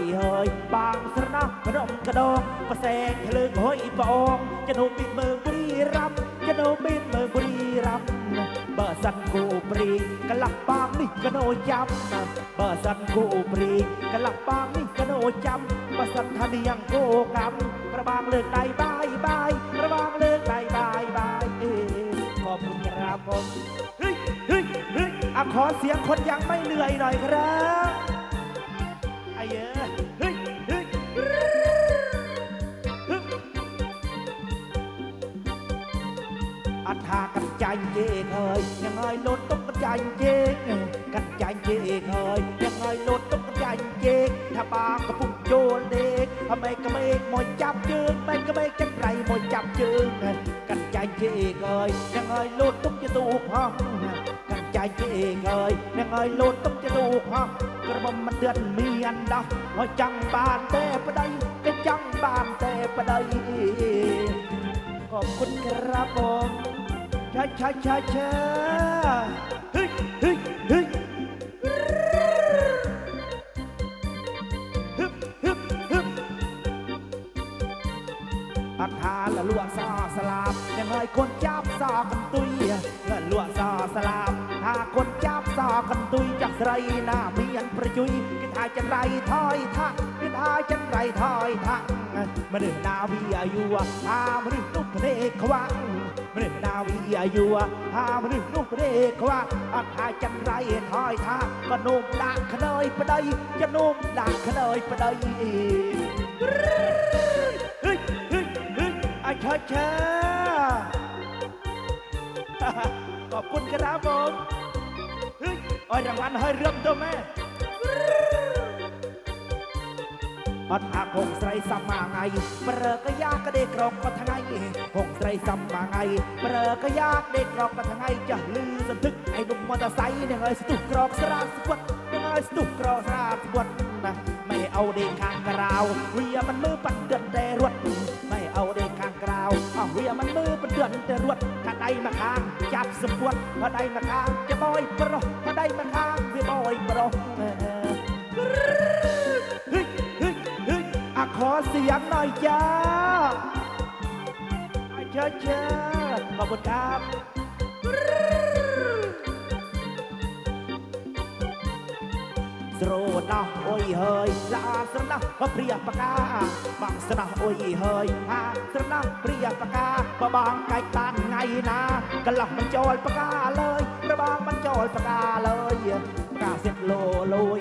ยเฮยบางสระนะพนมกระดองมาแสงทะลึงห้อยปองจะโนบินเมืองบุรีรัมย์จะโนบินเมืองบุรีรัมย์เบอร์สันกูปรีกะลักบางนี่กะโนยำเบอร์สันกูปรีกะลักบางนี่กะโนยำเบอร์สันทะเนียงโกกำกระบางเลิกได้บายบายกระบางเลิกได้บายบายเออขอบคุณครับผมเฮ้ยเฮ้ยเฮ้ยอะขอเสียงคนยังไม่เหนื่อยหน่อยครับ អត់ថាកញ្ចាញ់ជេកហើយយ៉ាងហើយលោតទុកកញ្ចាញ់ជេកកញ្ចាញ់ជេកហើយយ៉ាងហើយលោតទុកកញ្ចាញ់ជេកថាបាកំពុងយល់ទេអមេកមេកមកចាប់ជើងបែកកមេកចិត្តប្រៃមកចាប់ជើងកញ្ចាញ់ជេកហើយយ៉ាងហើយលោតទុកជាទូហោះកញ្ចាញ់ជេកហើយយ៉ាងហើយលោតទុកជាទូហោះក្រមុំមិនដិតមានដោះមកចង់បានតែប្តីគេចង់បានតែប្តី ขอบคุณครับผมช้าช้าช้าช้าเฮ้ยเฮ้ยเฮ้ยฮึบฮึบฮึบอัฐาละลวซาสลาบยังไงคนจับซากันตุยละลวซาสลาบ ถ้าคนจับซากันตุยจากไรหน้าเมียนประจุยกินทายจังไรถอยทักกินทายจังไรถอยทักมาเดินนาวีอายุอามรึนุกเรขวังมาเดินนาวีอายุอามรึนุกเรขวังอัทายจังไรถอยทักก็นุ่มดักขนอยปะเดยจะนุ่มดักขนอยปะเดยเฮ้ยเฮ้ยเฮ้ยอาชาชา อบคุณครับผมเฮ้ยอ้ยรางวัลให้เรื่องตัวแม่ปัดหากหงไตรสัมมาไง เปรอก็ยากก็เด็กรอกก็ทั้งไงหงไตรสัมมาไง เปรอก็ยากเด็กรอกก็ทั้งไงจะลือสันทึกไอ้หนุ่มมอเตอร์ไซค์เนี่ยไงสตุกกรอกสราสวดยังไงสตุกกรอกสราสวดนะไม่เอาเด็กข้างกราวเวียมันมือปัดเดือนแด ចាប់សពួតម្ដាយម្ខាងជាបយប្រុសម្ដាយម្ខាងវាបយប្រុសហិចហិចហិចអខោសៀងណយចាអាចាចាអបតាប់ស្រដោះអុយហើយល្អស្រដោះព្រះបកាបាក់ស្រដោះអុយហើយហាស្រដោះព្រះបកាបបងកាច់បានថ្ងៃណា កន្លោះបញ្ចូលផ្កាលើយរបងបញ្ចូលផ្កាលើយផ្កាសៀតលោលួយ